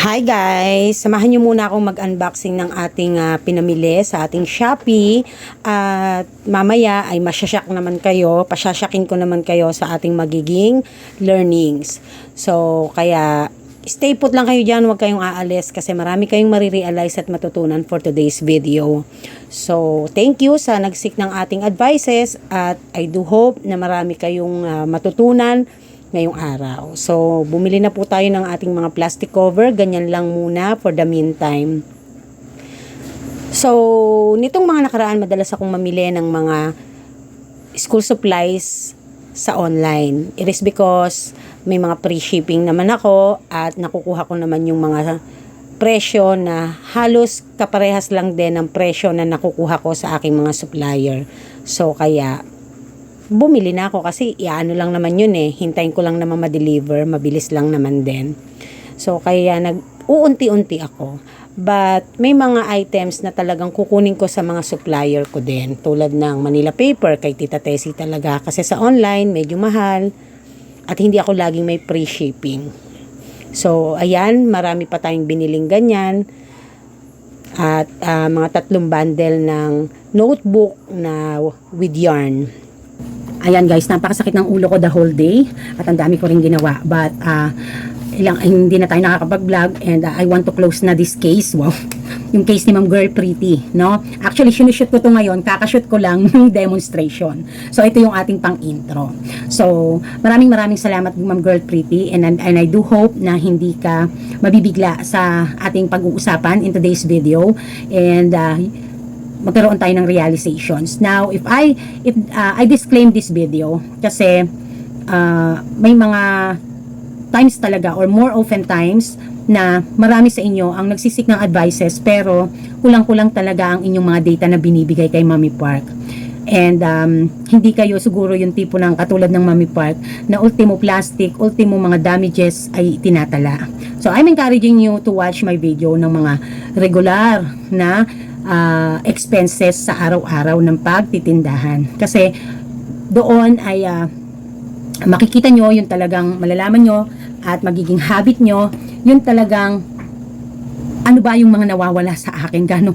Hi guys! Samahan niyo muna akong mag-unboxing ng ating ah, pinamili sa ating Shopee. At mamaya ay masyasyak naman kayo, pasyasyakin ko naman kayo sa ating magiging learnings. So, kaya stay put lang kayo dyan, huwag kayong aalis kasi marami kayong marirealize at matutunan for today's video. So, thank you sa nagsik ng ating advices at I do hope na marami kayong ah, matutunan ngayong araw. So, bumili na po tayo ng ating mga plastic cover. Ganyan lang muna for the meantime. So, nitong mga nakaraan, madalas akong mamili ng mga school supplies sa online. It is because may mga pre-shipping naman ako at nakukuha ko naman yung mga presyo na halos kaparehas lang din ng presyo na nakukuha ko sa aking mga supplier. So, kaya bumili na ako kasi iano lang naman yun eh. Hintayin ko lang naman ma-deliver. Mabilis lang naman din. So, kaya nag uunti-unti ako. But, may mga items na talagang kukunin ko sa mga supplier ko din. Tulad ng Manila paper kay Tita Tessie talaga. Kasi sa online, medyo mahal. At hindi ako laging may free shipping. So, ayan, marami pa tayong biniling ganyan. At ah, mga tatlong bundle ng notebook na with yarn. Ayan guys, napakasakit ng ulo ko the whole day at ang dami ko rin ginawa. But uh, ilang hindi na tayo nakakapag-vlog and uh, I want to close na this case. Wow. Yung case ni Ma'am Girl Pretty, no? Actually, sinushoot ko to ngayon, kakashoot ko lang ng demonstration. So ito yung ating pang-intro. So, maraming maraming salamat Ma'am Girl Pretty and and I do hope na hindi ka mabibigla sa ating pag-uusapan in today's video and uh, magkaroon tayo ng realizations. Now, if I if uh, I disclaim this video kasi uh, may mga times talaga or more often times na marami sa inyo ang nagsisik ng advices pero kulang-kulang talaga ang inyong mga data na binibigay kay Mami Park. And um, hindi kayo siguro yung tipo ng katulad ng Mami Park na ultimo plastic, ultimo mga damages ay tinatala. So I'm encouraging you to watch my video ng mga regular na uh, expenses sa araw-araw ng pagtitindahan. Kasi doon ay uh, makikita nyo yung talagang malalaman nyo at magiging habit nyo yung talagang ano ba yung mga nawawala sa akin? Gano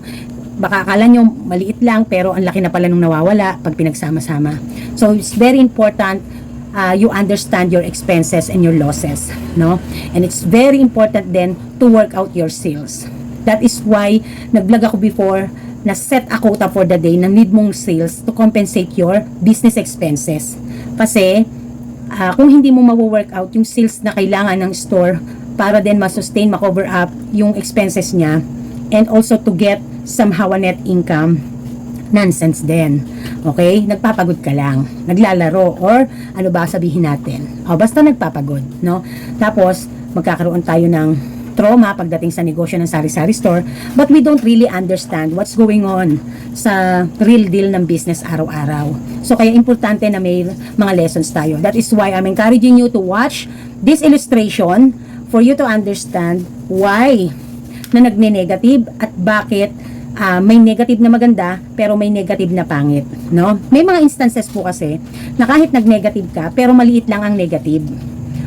baka akala nyo maliit lang pero ang laki na pala nung nawawala pag pinagsama-sama. So it's very important uh, you understand your expenses and your losses no? And it's very important then to work out your sales that is why nag-vlog ako before na set a quota for the day na need mong sales to compensate your business expenses kasi uh, kung hindi mo ma-work out yung sales na kailangan ng store para din ma-sustain, ma-cover up yung expenses niya and also to get somehow a net income nonsense din. Okay? Nagpapagod ka lang. Naglalaro or ano ba sabihin natin. O basta nagpapagod, no? Tapos magkakaroon tayo ng trauma pagdating sa negosyo ng sari-sari store but we don't really understand what's going on sa real deal ng business araw-araw. So kaya importante na may mga lessons tayo. That is why I'm encouraging you to watch this illustration for you to understand why na nagne-negative at bakit uh, may negative na maganda pero may negative na pangit, no? May mga instances po kasi na kahit nag-negative ka pero maliit lang ang negative.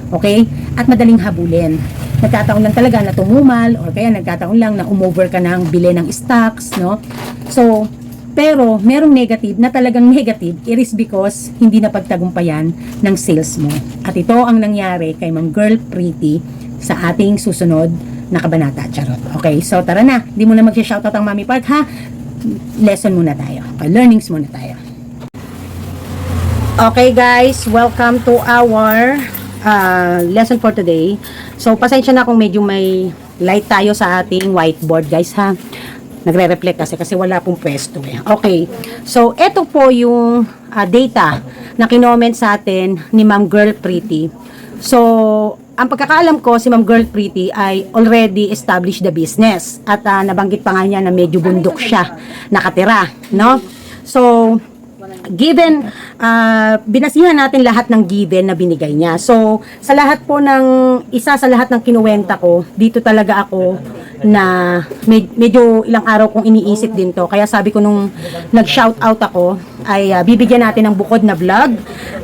Okay? At madaling habulin nagkataon lang talaga na tumumal or kaya nagkataon lang na umover ka ng bili ng stocks, no? So, pero merong negative na talagang negative, it is because hindi na pagtagumpayan ng sales mo. At ito ang nangyari kay Ma'am Girl Pretty sa ating susunod na kabanata. Charot. Okay, so tara na. Hindi mo na mag-shoutout ang Mami Park, ha? Lesson muna tayo. Okay, learnings muna tayo. Okay guys, welcome to our uh, lesson for today. So, pasensya na kung medyo may light tayo sa ating whiteboard, guys, ha? Nagre-reflect kasi kasi wala pong pwesto eh. Okay. So, ito po yung uh, data na kinoment sa atin ni Ma'am Girl Pretty. So, ang pagkakaalam ko, si Ma'am Girl Pretty ay already established the business. At uh, nabanggit pa nga niya na medyo bundok siya nakatira, no? So, given, uh, binasihan natin lahat ng given na binigay niya. So, sa lahat po ng, isa sa lahat ng kinuwenta ko, dito talaga ako na med- medyo ilang araw kong iniisip din to. Kaya sabi ko nung nag-shout out ako, ay ah, bibigyan natin ng bukod na vlog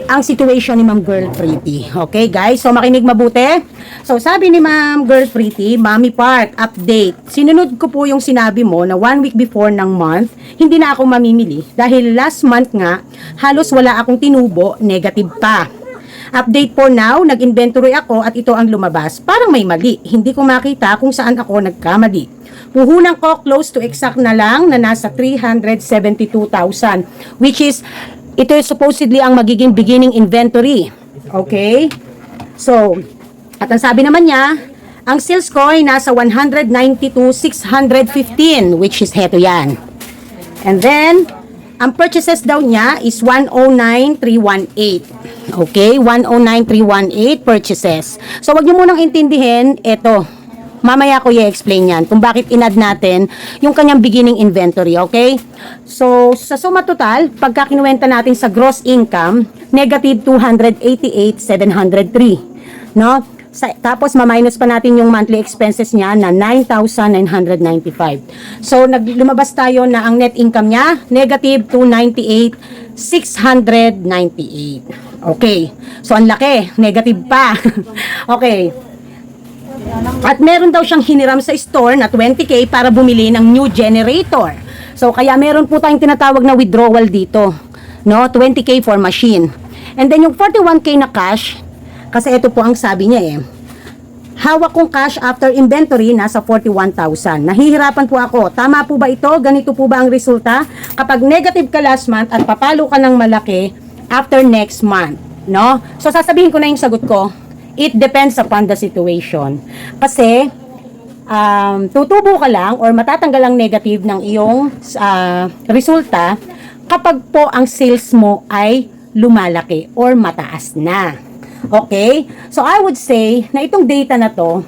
ang situation ni Ma'am Girl Pretty. Okay guys, so makinig mabuti. So sabi ni Ma'am Girl Pretty, Mami Park, update. Sinunod ko po yung sinabi mo na one week before ng month, hindi na ako mamimili. Dahil last month nga, halos wala akong tinubo, negative pa. Update for now, nag-inventory ako at ito ang lumabas. Parang may mali. Hindi ko makita kung saan ako nagkamali. Puhunan ko close to exact na lang na nasa 372,000 which is ito is supposedly ang magiging beginning inventory. Okay? So, at ang sabi naman niya, ang sales ko ay nasa 192,615 which is heto yan. And then, ang purchases daw niya is 109,318. Okay, 109,318 purchases. So, wag niyo munang intindihin, ito, mamaya ko i-explain yan kung bakit inad natin yung kanyang beginning inventory, okay? So, sa suma total, pagka kinuwenta natin sa gross income, negative 288,703. No? Sa, tapos, ma-minus pa natin yung monthly expenses niya na 9,995. So, nag, lumabas tayo na ang net income niya, negative 298,698. Okay. So, ang laki. Negative pa. okay. At meron daw siyang hiniram sa store na 20k para bumili ng new generator. So kaya meron po tayong tinatawag na withdrawal dito. No, 20k for machine. And then yung 41k na cash, kasi ito po ang sabi niya eh. Hawak kong cash after inventory nasa 41,000. Nahihirapan po ako. Tama po ba ito? Ganito po ba ang resulta? Kapag negative ka last month at papalo ka ng malaki after next month. No? So sasabihin ko na yung sagot ko. It depends upon the situation. Kasi, um, tutubo ka lang or matatanggal ang negative ng iyong ah, resulta kapag po ang sales mo ay lumalaki or mataas na. Okay? So, I would say na itong data na to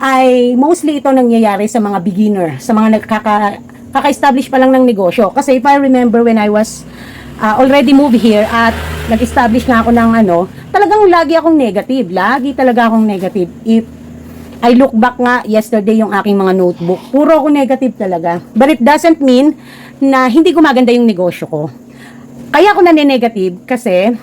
ay mostly ito nangyayari sa mga beginner, sa mga nagkaka kaka-establish pa lang ng negosyo. Kasi if I remember when I was uh, already moved here at nag-establish na ako ng ano, talagang lagi akong negative. Lagi talaga akong negative. If I look back nga yesterday yung aking mga notebook, puro ako negative talaga. But it doesn't mean na hindi gumaganda yung negosyo ko. Kaya ako nane-negative kasi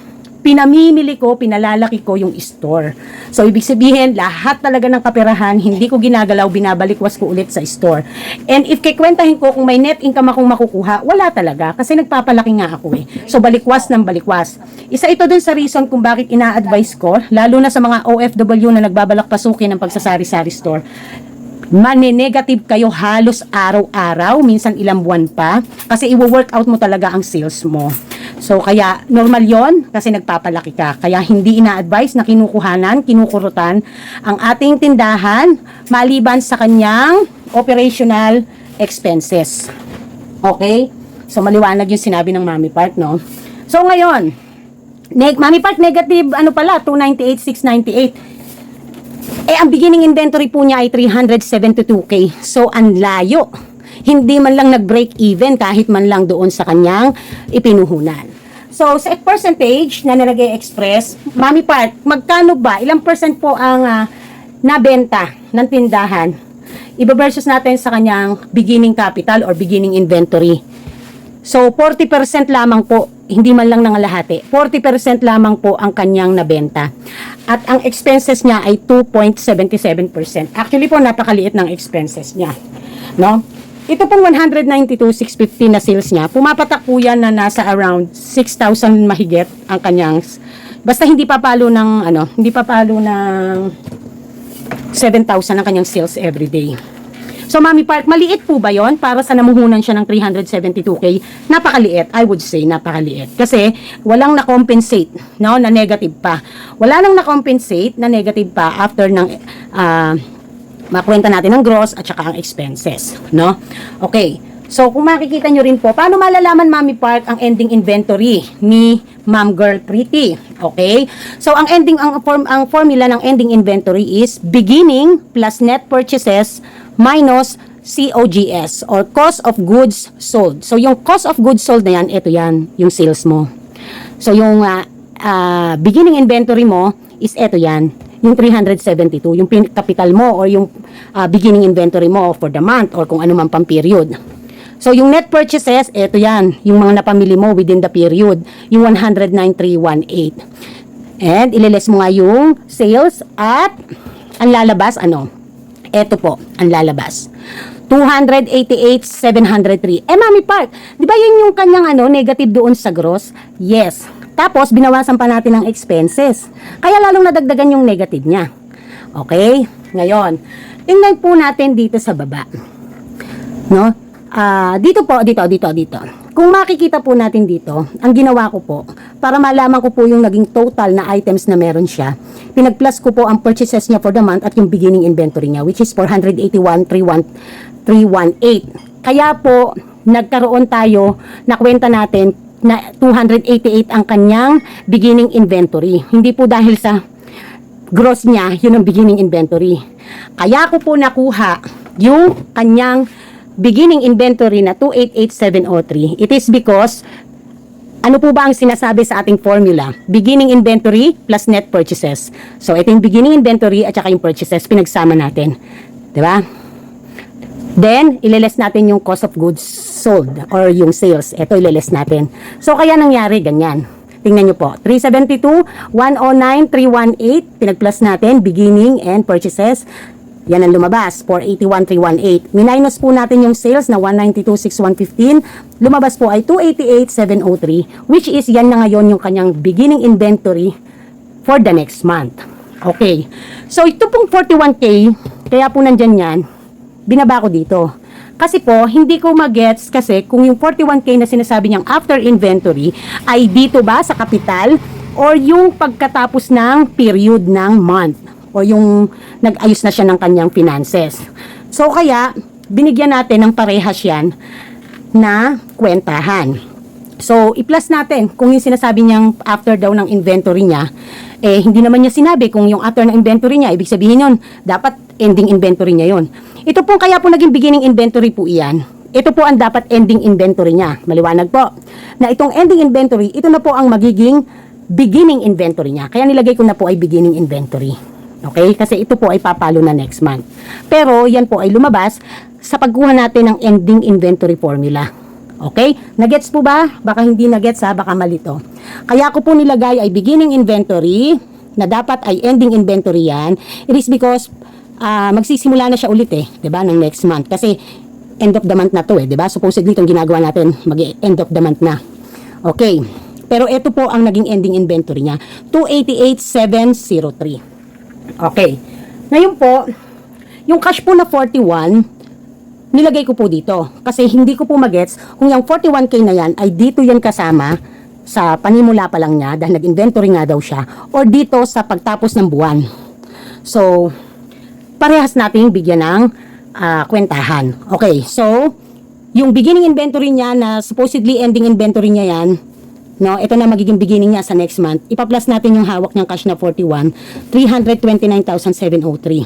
pinamimili ko, pinalalaki ko yung store. So, ibig sabihin, lahat talaga ng kaperahan, hindi ko ginagalaw, binabalikwas ko ulit sa store. And if kikwentahin ko kung may net income akong makukuha, wala talaga. Kasi nagpapalaki nga ako eh. So, balikwas ng balikwas. Isa ito dun sa reason kung bakit ina-advise ko, lalo na sa mga OFW na nagbabalak pasukin ng pagsasari-sari store, mane-negative kayo halos araw-araw, minsan ilang buwan pa, kasi i-work out mo talaga ang sales mo. So, kaya normal yon kasi nagpapalaki ka. Kaya hindi ina-advise na kinukuhanan, kinukurutan ang ating tindahan maliban sa kanyang operational expenses. Okay? So, maliwanag yung sinabi ng Mami Park, no? So, ngayon, neg Mami Park negative, ano pala, 298,698. Eh, ang beginning inventory po niya ay 372k. So, ang layo. Hindi man lang nag-break even kahit man lang doon sa kanyang ipinuhunan. So, sa percentage na nalagay express, Mami Park, magkano ba? Ilang percent po ang ah, nabenta ng tindahan? Iba versus natin sa kanyang beginning capital or beginning inventory. So, 40% lamang po, hindi man lang nangalahati, 40% lamang po ang kanyang nabenta. At ang expenses niya ay 2.77%. Actually po, napakaliit ng expenses niya. No? Ito pong 192,650 na sales niya, pumapatak po yan na nasa around 6,000 mahigit ang kanyang, basta hindi papalo ng, ano, hindi papalo ng 7,000 ang kanyang sales every day. So, Mami Park, maliit po ba yon para sa namuhunan siya ng 372K? Napakaliit, I would say, napakaliit. Kasi, walang na-compensate, no, na negative pa. Wala nang na-compensate na negative pa after ng, ah, makwenta natin ang gross at saka ang expenses, no? Okay. So, kung makikita nyo rin po, paano malalaman, Mami Park, ang ending inventory ni Ma'am Girl Pretty? Okay? So, ang ending, ang, form, ang formula ng ending inventory is beginning plus net purchases minus COGS or cost of goods sold. So, yung cost of goods sold na yan, ito yan, yung sales mo. So, yung ah, ah, beginning inventory mo is ito yan, yung 372, yung capital mo or yung ah, beginning inventory mo for the month or kung ano man pang period. So, yung net purchases, eto yan, yung mga napamili mo within the period, yung 109,318. And, ililes mo nga yung sales at ang lalabas, ano? Eto po, ang lalabas. 288,703. Eh, Mami Park, di ba yun yung kanyang ano, negative doon sa gross? Yes. Tapos, binawasan pa natin ng expenses. Kaya lalong nadagdagan yung negative niya. Okay? Ngayon, tingnan po natin dito sa baba. No? Ah, dito po, dito, dito, dito. Kung makikita po natin dito, ang ginawa ko po, para malaman ko po yung naging total na items na meron siya, pinag-plus ko po ang purchases niya for the month at yung beginning inventory niya, which is 481,318. Kaya po, nagkaroon tayo na kwenta natin na 288 ang kanyang beginning inventory. Hindi po dahil sa gross niya, yun ang beginning inventory. Kaya ko po nakuha yung kanyang beginning inventory na 288703. It is because ano po ba ang sinasabi sa ating formula? Beginning inventory plus net purchases. So, ito yung beginning inventory at saka yung purchases, pinagsama natin. 'Di ba? Then, ililes natin yung cost of goods sold or yung sales. Ito ililes natin. So, kaya nangyari ganyan. Tingnan nyo po. 372, 109, 318. Pinag-plus natin, beginning and purchases. Yan ang lumabas, 481,318. Minus po natin yung sales na 192,615. Lumabas po ay 288,703, which is yan na ngayon yung kanyang beginning inventory for the next month. Okay. So, ito pong 41K, kaya po nandyan yan, binaba ko dito. Kasi po, hindi ko magets kasi kung yung 41K na sinasabi niyang after inventory ay dito ba sa kapital or yung pagkatapos ng period ng month o yung nag-ayos na siya ng kanyang finances. So kaya, binigyan natin ng parehas yan na kwentahan. So, i-plus natin kung yung sinasabi niyang after daw ng inventory niya, eh, hindi naman niya sinabi kung yung after ng inventory niya, ibig sabihin yon dapat ending inventory niya yon. Ito po kaya po naging beginning inventory po iyan. Ito po ang dapat ending inventory niya. Maliwanag po. Na itong ending inventory, ito na po ang magiging beginning inventory niya. Kaya nilagay ko na po ay beginning inventory. Okay? Kasi ito po ay papalo na next month. Pero yan po ay lumabas sa pagkuha natin ng ending inventory formula. Okay? Nagets po ba? Baka hindi nagets ha, baka mali to. Kaya ko po nilagay ay beginning inventory na dapat ay ending inventory yan. It is because ah, magsisimula na siya ulit eh, 'di ba, ng next month. Kasi end of the month na to eh, 'di ba? Supposedly itong ginagawa natin mag-end of the month na. Okay. Pero ito po ang naging ending inventory niya, 288,703. Okay. Ngayon po, yung cash po na 41, nilagay ko po dito. Kasi hindi ko po magets kung yung 41k na yan ay dito yan kasama sa panimula pa lang niya dahil nag-inventory nga daw siya or dito sa pagtapos ng buwan. So, parehas nating bigyan ng ah, kwentahan. Okay, so, yung beginning inventory niya na supposedly ending inventory niya yan, no, ito na magiging beginning niya sa next month. Ipa-plus natin yung hawak ng cash na 41, 329,703.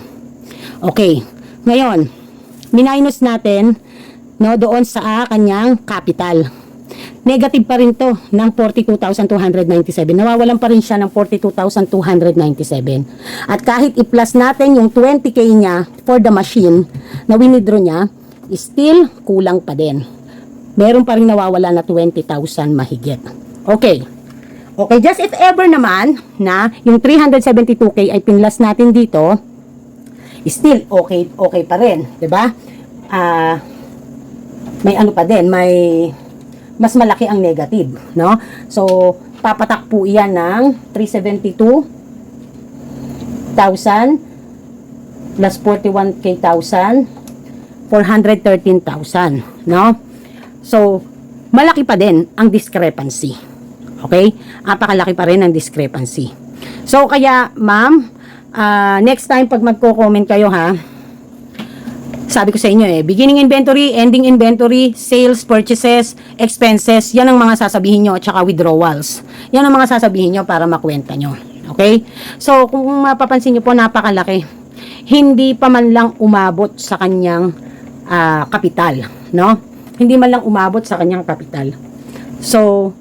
Okay, ngayon, minus natin no doon sa kanyang capital. Negative pa rin to ng 42,297. Nawawalan pa rin siya ng 42,297. At kahit i-plus natin yung 20k niya for the machine na winidraw niya, still kulang pa din. Meron pa rin nawawala na 20,000 mahigit. Okay. Okay, just if ever naman na yung 372k ay pinlas natin dito, still okay okay pa rin, 'di ba? Ah may ano pa din, may mas malaki ang negative, no? So, papatak po iyan ng 372,000 plus 41k thousand 413,000, no? So, malaki pa din ang discrepancy. Okay? Apakalaki pa rin ang discrepancy. So, kaya, ma'am, ah, next time pag magko-comment kayo ha, sabi ko sa inyo eh, beginning inventory, ending inventory, sales, purchases, expenses, yan ang mga sasabihin nyo, at saka withdrawals. Yan ang mga sasabihin nyo para makwenta nyo. Okay? So, kung mapapansin nyo po, napakalaki. Hindi pa man lang umabot sa kanyang ah, kapital. No? Hindi man lang umabot sa kanyang kapital. So,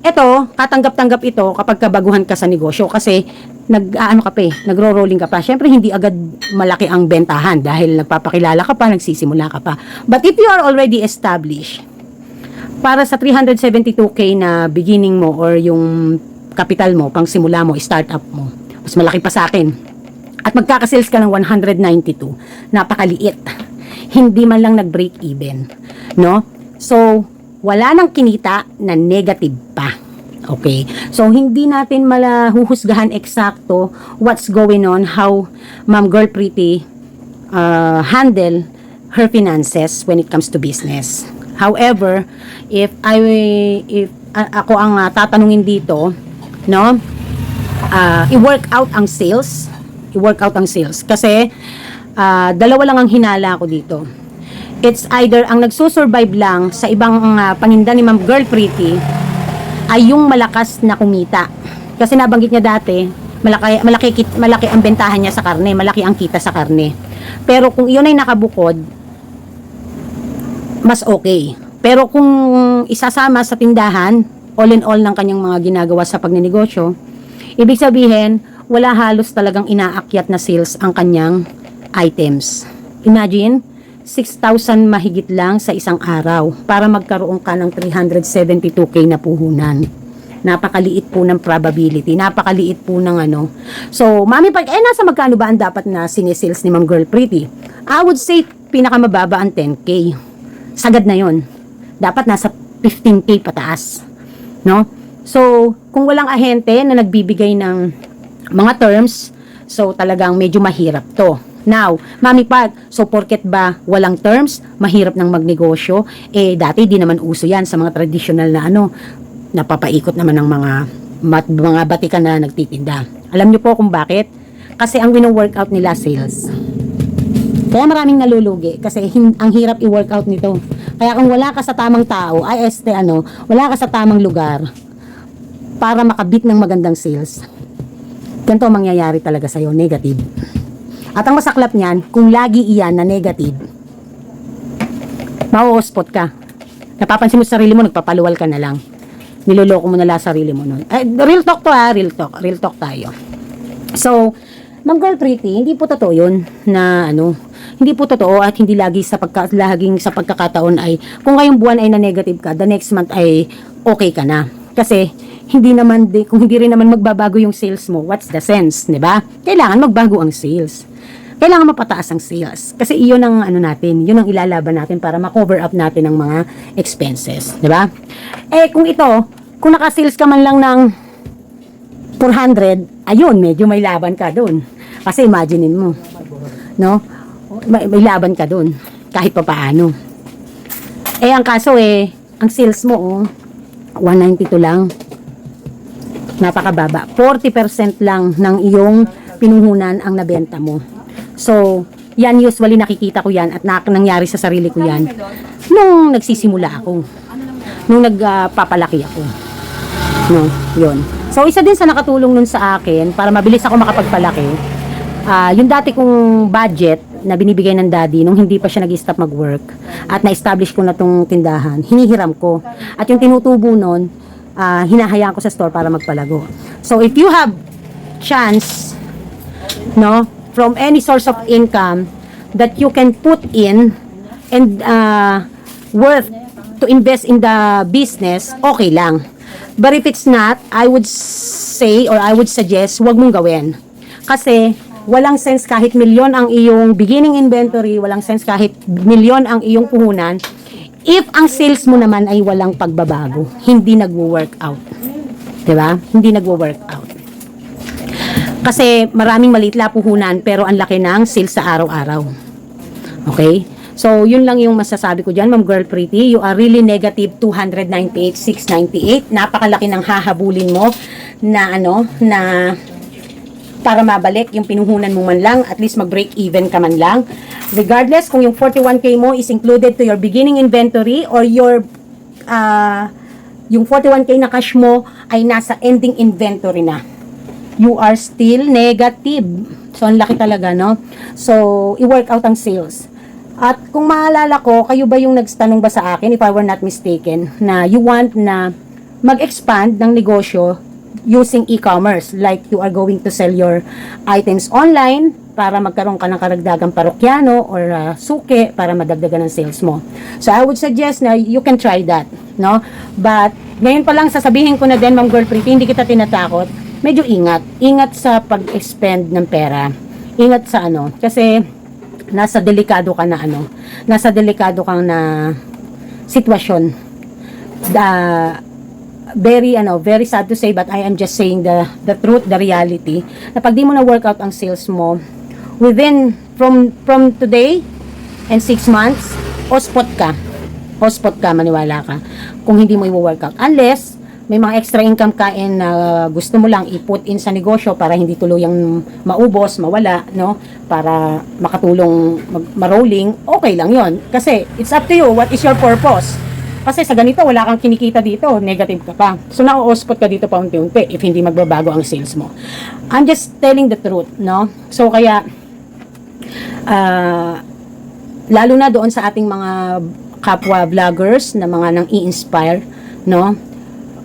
eto, katanggap-tanggap ito kapag kabaguhan ka sa negosyo kasi nag ano ka pa eh, nagro-rolling ka pa. Syempre hindi agad malaki ang bentahan dahil nagpapakilala ka pa, nagsisimula ka pa. But if you are already established, para sa 372k na beginning mo or yung capital mo, pang simula mo, startup mo, mas malaki pa sa akin. At magkakasales ka ng 192, napakaliit. Hindi man lang nag-break even, no? So, wala nang kinita na negative pa. Okay. So, hindi natin malahuhusgahan eksakto what's going on, how Ma'am Girl Pretty uh, handle her finances when it comes to business. However, if I if a- ako ang uh, tatanungin dito, no? uh, i-work out ang sales, i-work out ang sales kasi uh, dalawa lang ang hinala ko dito. It's either ang nagsusurvive lang sa ibang uh, paninda ni Ma'am Girl Pretty ay yung malakas na kumita. Kasi nabanggit niya dati, malaki, malaki, malaki ang bentahan niya sa karne, malaki ang kita sa karne. Pero kung iyon ay nakabukod, mas okay. Pero kung isasama sa tindahan, all in all ng kanyang mga ginagawa sa pagninegosyo, ibig sabihin, wala halos talagang inaakyat na sales ang kanyang items. Imagine, 6,000 mahigit lang sa isang araw para magkaroon ka ng 372k na puhunan. Napakaliit po ng probability, napakaliit po ng ano. So, mami, pag, eh, nasa magkano ba ang dapat na sinesales ni Ma'am Girl Pretty? I would say, pinakamababa ang 10k. Sagad na yon. Dapat nasa 15k pataas. No? So, kung walang ahente na nagbibigay ng mga terms, so talagang medyo mahirap to. Now, Mami Pat, so porket ba walang terms, mahirap ng magnegosyo? Eh, dati di naman uso yan sa mga traditional na ano, napapaikot naman ng mga mat, mga batikan na nagtitinda. Alam niyo po kung bakit? Kasi ang wino-workout nila sales. Kaya maraming nalulugi kasi hin- ang hirap i-workout nito. Kaya kung wala ka sa tamang tao, ay este ano, wala ka sa tamang lugar para makabit ng magandang sales, ganito ang mangyayari talaga sa'yo, negative. At ang masaklap niyan, kung lagi iyan na negative, mau-spot ka. Napapansin mo sa sarili mo, nagpapaluwal ka na lang. Niloloko mo na lang sarili mo nun. Eh, real talk to ha, real talk. Real talk tayo. So, Ma'am Girl Pretty, hindi po totoo yun na ano, hindi po totoo at hindi lagi sa pagka, laging sa pagkakataon ay kung ngayong buwan ay na negative ka, the next month ay okay ka na. Kasi hindi naman di, kung hindi rin naman magbabago yung sales mo, what's the sense, 'di ba? Kailangan magbago ang sales. Kailangan mapataas ang sales. Kasi iyon ang ano natin, yun ang ilalaban natin para ma-cover up natin ang mga expenses, 'di ba? Eh kung ito, kung naka-sales ka man lang ng 400, ayun, medyo may laban ka doon. Kasi imaginein mo, no? May, may laban ka doon, kahit pa paano. Eh, ang kaso eh, ang sales mo, oh, 192 lang. Napakababa. 40% lang ng iyong pinuhunan ang nabenta mo. So, yan usually nakikita ko yan at na, nangyari sa sarili ko yan nung nagsisimula ako. Nung nagpapalaki ako. No, yun. So, isa din sa nakatulong nun sa akin para mabilis ako makapagpalaki. Ah, yung dati kong budget na binibigay ng daddy nung hindi pa siya nag-stop mag-work at na-establish ko na tong tindahan, hinihiram ko. At yung tinutubo nun, ah, hinahayaan ko sa store para magpalago. So, if you have chance, no, from any source of income that you can put in and uh, worth to invest in the business, okay lang. But if it's not, I would say or I would suggest, wag mong gawin. Kasi walang sense kahit milyon ang iyong beginning inventory, walang sense kahit milyon ang iyong puhunan, if ang sales mo naman ay walang pagbabago, hindi nagwo-work out. 'Di ba? Hindi nagwo-work out. Kasi maraming maliit la puhunan pero ang laki ng sales sa araw-araw. Okay? So, yun lang yung masasabi ko dyan, Ma'am Girl Pretty. You are really negative 298, 698. Napakalaki ng hahabulin mo na ano, na para mabalik yung pinuhunan mo man lang, at least mag-break even ka man lang. Regardless kung yung 41k mo is included to your beginning inventory or your ah, yung 41k na cash mo ay nasa ending inventory na. You are still negative. So, ang laki talaga, no? So, i-work out ang sales. At kung maalala ko, kayo ba yung nagtanong ba sa akin, if I were not mistaken, na you want na mag-expand ng negosyo using e-commerce. Like you are going to sell your items online para magkaroon ka ng karagdagang parokyano or uh, suke para madagdagan ng sales mo. So I would suggest na you can try that, no? But ngayon pa lang sasabihin ko na din, Ma'am Girl Pretty, hindi kita tinatakot. Medyo ingat. Ingat sa pag-expend ng pera. Ingat sa ano, kasi nasa delikado ka na ano, nasa delikado kang na sitwasyon. The very ano, very sad to say but I am just saying the the truth, the reality. Na pag di mo na workout ang sales mo within from from today and 6 months, hotspot ka. Hotspot ka, maniwala ka. Kung hindi mo i-workout. Unless may mga extra income ka and uh, gusto mo lang i-put in sa negosyo para hindi tuluyang maubos, mawala, no? Para makatulong mag- ma-rolling, okay lang yon Kasi it's up to you, what is your purpose? Kasi sa ganito, wala kang kinikita dito, negative ka pa. So, na-spot ka dito pa unti-unti if hindi magbabago ang sales mo. I'm just telling the truth, no? So, kaya, ah, lalo na doon sa ating mga kapwa vloggers na mga nang i-inspire, no?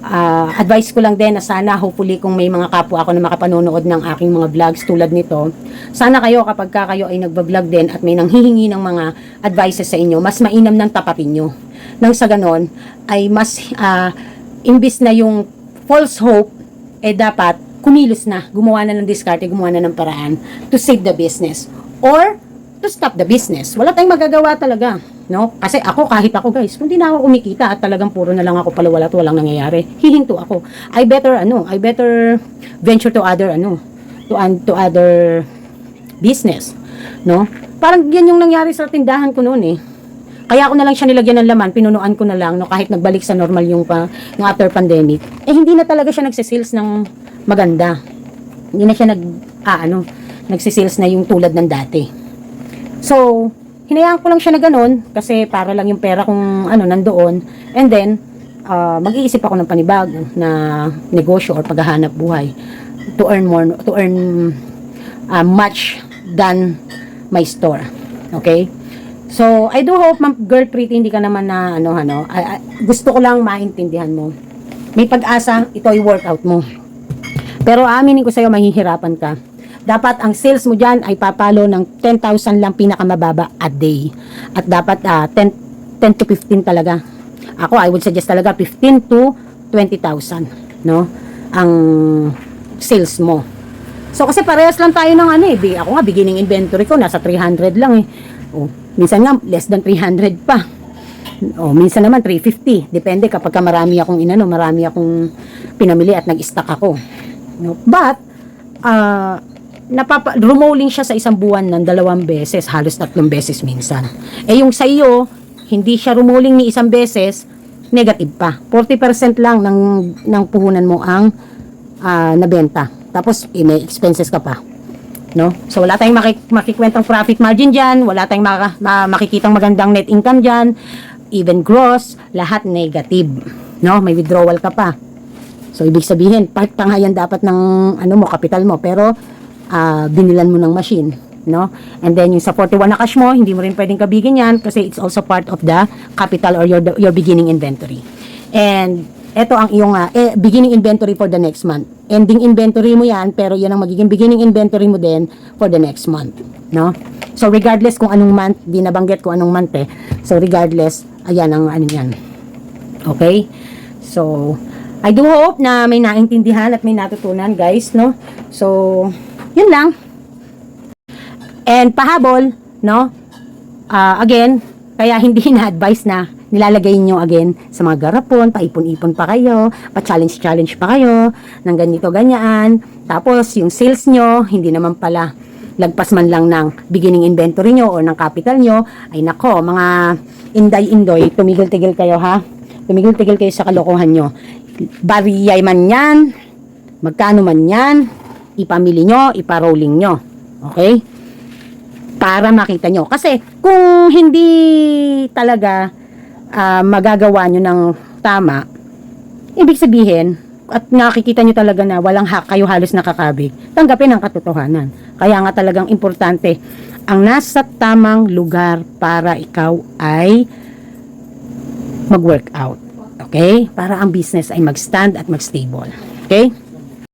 Ah, advice ko lang din na sana hopefully kung may mga kapwa ako na makapanonood ng aking mga vlogs tulad nito, sana kayo kapag ka kayo ay nagba-vlog din at may nanghihingi ng mga advices sa inyo, mas mainam ng tapatin nyo. Nang sa ganon, ay mas ah, imbis na yung false hope, eh dapat kumilos na, gumawa na ng diskarte, gumawa na ng paraan to save the business. Or to stop the business. Wala tayong magagawa talaga. No? Kasi ako, kahit ako guys, kung di na ako kumikita at talagang puro na lang ako palawala at walang nangyayari, hihinto ako. I better, ano, I better venture to other, ano, to, an- to other business. No? Parang yan yung nangyari sa tindahan ko noon eh. Kaya ako na lang siya nilagyan ng laman, pinunuan ko na lang, no, kahit nagbalik sa normal yung, pa, yung after pandemic. Eh, hindi na talaga siya nagsisales ng maganda. Hindi na siya nag, ah, ano, nagsisales na yung tulad ng dati. So, hinayaan ko lang siya na ganun kasi para lang yung pera kung ano nandoon. And then, ah, mag-iisip ako ng panibago na negosyo or paghahanap buhay to earn more, to earn ah, much than my store. Okay? So, I do hope, Ma'am Girl Pretty, hindi ka naman na, ano, ano, ah, gusto ko lang maintindihan mo. May pag-asa, ito ay workout mo. Pero aminin ko sa'yo, mahihirapan ka. Dapat ang sales mo dyan ay papalo ng 10,000 lang pinakamababa a day. At dapat ah, 10, 10 to 15 talaga. Ako, I would suggest talaga 15 to 20,000. No? Ang sales mo. So, kasi parehas lang tayo ng ano eh. Ako nga, beginning inventory ko, nasa 300 lang eh. Oh, minsan nga, less than 300 pa. O, minsan naman 350. Depende kapag ka marami akong inano, marami akong pinamili at nag-stock ako. No? But, ah, napapa, rumolling siya sa isang buwan ng dalawang beses, halos tatlong beses minsan. Eh yung sa iyo, hindi siya rumolling ni isang beses, negative pa. 40% lang ng, ng puhunan mo ang ah, nabenta. Tapos, eh, may expenses ka pa. No? So, wala tayong makik- makikwentang profit margin dyan, wala tayong maka- ma- makikitang magandang net income dyan, even gross, lahat negative. No? May withdrawal ka pa. So, ibig sabihin, part pa nga yan dapat ng ano mo, capital mo, pero ah, binilan mo ng machine. No? And then, yung sa 41 na cash mo, hindi mo rin pwedeng kabigin yan kasi it's also part of the capital or your, your beginning inventory. And, eto ang iyong ah, eh, beginning inventory for the next month. Ending inventory mo yan, pero yan ang magiging beginning inventory mo din for the next month. No? So, regardless kung anong month, di nabanggit kung anong month eh. So, regardless, ayan ang ano yan. Okay? So, I do hope na may naintindihan at may natutunan, guys, no? So, yun lang. And pahabol, no? Ah, again, kaya hindi na-advise na nilalagay nyo again sa mga garapon, paipon-ipon pa kayo, pa-challenge-challenge pa kayo, ng ganito, ganyan. Tapos, yung sales nyo, hindi naman pala lagpas man lang ng beginning inventory nyo or ng capital nyo, ay nako, mga inday-indoy, tumigil-tigil kayo ha. Tumigil-tigil kayo sa kalokohan nyo. Bariyay man yan, magkano man yan, ipamili nyo, iparolling nyo. Okay? Para makita nyo. Kasi, kung hindi talaga ah, magagawa nyo ng tama, ibig sabihin, at nakikita nyo talaga na walang hak kayo halos nakakabig, tanggapin ang katotohanan. Kaya nga talagang importante, ang nasa tamang lugar para ikaw ay mag-work out. Okay? Para ang business ay mag-stand at mag-stable. Okay?